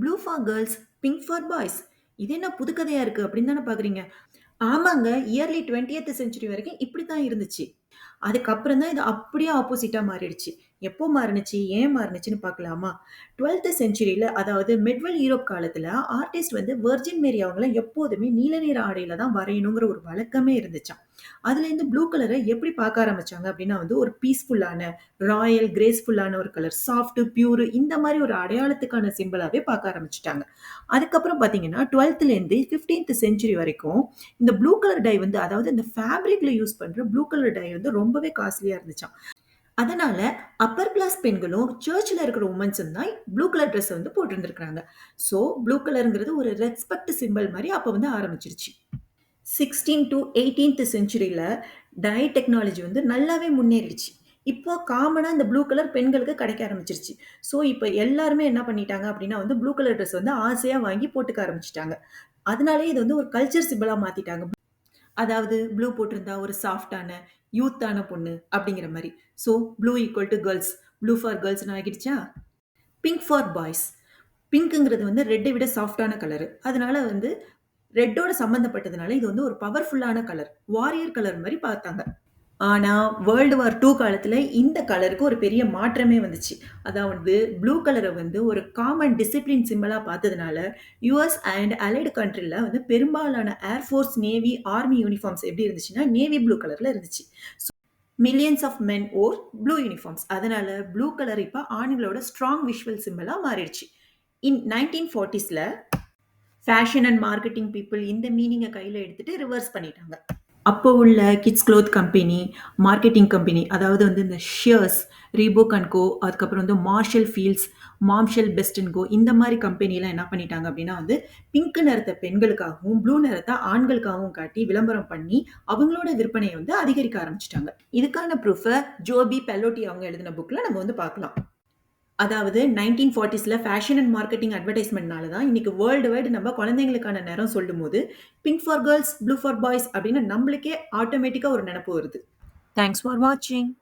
Blue for girls, pink for boys. இது என்ன புதுக்கதையாக இருக்குது அப்படின்னு தானே பார்க்குறீங்க. ஆமாங்க. இயர்லி 20த் செஞ்சுரி வரைக்கும் இப்படி தான் இருந்துச்சு. அதுக்கப்புறம் தான் இது அப்படியே ஆப்போசிட்டா மாறிடுச்சு. எப்போ மாறுனுச்சு? ஏன் மாறுனுச்சுன்னு பார்க்கலாமா? 12த் செஞ்சுரியில அதாவது மிட்வெல் யூரோப் காலத்துல ஆர்டிஸ்ட் வந்து வெர்ஜின் மேரி அவங்கள எப்போதுமே நீல நிற ஆடையில தான் வரையணுங்கிற ஒரு வழக்கமே இருந்துச்சாம். அதுலேருந்து ப்ளூ கலர எப்படி பார்க்க ஆரம்பிச்சாங்க அப்படின்னா வந்து ஒரு பீஸ்ஃபுல்லான, ராயல், கிரேஸ்ஃபுல்லான ஒரு கலர். சாஃப்ட், பியூர் இந்த மாரி ஒரு அடையாளத்துக்கான சிம்பலாவே பார்க்க ஆரம்பிச்சுட்டாங்க. அதுக்கப்புறம் பார்த்தீங்கன்னா 12லேருந்து 15த் செஞ்சுரி வரைக்கும் இந்த ப்ளூ கலர் டை வந்து அதாவது இந்த ஃபேப்ரிக்ல யூஸ் பண்ற ப்ளூ கலர் டை வந்து ரொம்பவே காஸ்ட்லியாக இருந்துச்சான் அதனால அப்பர் கிளாஸ் பெண்களும், சர்ச்சில் இருக்கிற உமன்ஸும் தான் ப்ளூ கலர் ட்ரெஸ் வந்து போட்டிருந்துருக்குறாங்க. ஸோ ப்ளூ கலருங்கிறது ஒரு ரெஸ்பெக்ட் சிம்பிள் மாதிரி அப்போ வந்து ஆரம்பிச்சிருச்சு. சிக்ஸ்டீன் டு எயிட்டீன்த் செஞ்சுரியில் டை டெக்னாலஜி வந்து நல்லாவே முன்னேறிடுச்சு. இப்போ காமனாக இந்த ப்ளூ கலர் பெண்களுக்கு கிடைக்க ஆரம்பிச்சிருச்சு. ஸோ இப்போ எல்லாருமே என்ன பண்ணிட்டாங்க அப்படின்னா வந்து ப்ளூ கலர் ட்ரெஸ் வந்து ஆசையாக வாங்கி போட்டுக்க ஆரம்பிச்சிட்டாங்க. அதனாலே இது வந்து ஒரு கல்ச்சர் சிம்பிளாக மாற்றிட்டாங்க அதாவது ப்ளூ போட்டிருந்தா ஒரு சாஃப்ட்டான, யூத்தான பொண்ணு அப்படிங்கிற மாதிரி so blue equal to girls. Blue for கேர்ள்ஸ்னு ஆகிடுச்சா? Pink for boys. பிங்க்குங்கிறது வந்து ரெட்டை விட சாஃப்ட்டான கலரு. அதனால வந்து ரெட்டோட சம்மந்தப்பட்டதுனால இது வந்து ஒரு பவர்ஃபுல்லான கலர். வாரியர் கலர் மாதிரி பார்த்தாங்க. ஆனால் வேர்ல்டு வார் டூ காலத்தில் இந்த கலருக்கு ஒரு பெரிய மாற்றமே வந்துச்சு. அதாவது ப்ளூ கலரை வந்து ஒரு காமன் டிசிப்ளின் சிம்பிளாக பார்த்ததுனால, யூஎஸ் அண்ட் அலைடு கண்ட்ரியில் வந்து பெரும்பாலான air force, navy, army uniforms எப்படி இருந்துச்சுன்னா, நேவி ப்ளூ கலரில் இருந்துச்சு. So millions of men or blue uniforms. அதனால் ப்ளூ கலர் இப்போ ஆண்களோட ஸ்ட்ராங் விஷுவல் சிம்பிளாக மாறிடுச்சு. இன் 1940ஸ்ல ஃபேஷன் அண்ட் மார்க்கெட்டிங் பீப்புள் இந்த மீனிங்கை கையில் எடுத்துகிட்டு ரிவர்ஸ் பண்ணிட்டாங்க. அப்போ உள்ள kids cloth company, marketing company அதாவது வந்து இந்த ஷியர்ஸ், ரீபோக் அண்ட் கோ, அதுக்கப்புறம் வந்து மார்ஷல் ஃபீல்ட்ஸ், மாம்ஷல் பெஸ்ட் அண்ட் கோ இந்த மாரி கம்பெனிலாம் என்ன பண்ணிட்டாங்க அப்படின்னா வந்து பிங்க் நிறத்த பெண்களுக்காகவும், ப்ளூ நிறத்த ஆண்களுக்காகவும் காட்டி விளம்பரம் பண்ணி அவங்களோட விற்பனைய வந்து அதிகரிக்க ஆரம்பிச்சுட்டாங்க. இதுக்கான ப்ரூஃப ஜோபி பெல்லோட்டி அவங்க எழுதின புக்ல நம்ம வந்து பார்க்கலாம். அதாவது 1940ஸ்ல ஃபேஷன் அண்ட் மார்க்கெட்டிங் அட்வர்டைஸ்மெண்ட்னால தான் இன்னைக்கு வேர்ல்டு வைட் நம்ம குழந்தைங்களுக்கான நிறம் சொல்லும்போது, pink for girls, blue for boys அப்படின்னு நம்மளுக்கே ஆட்டோமேட்டிக்கா ஒரு நினப்பு வருது. தேங்க்ஸ் ஃபார் வாட்சிங்.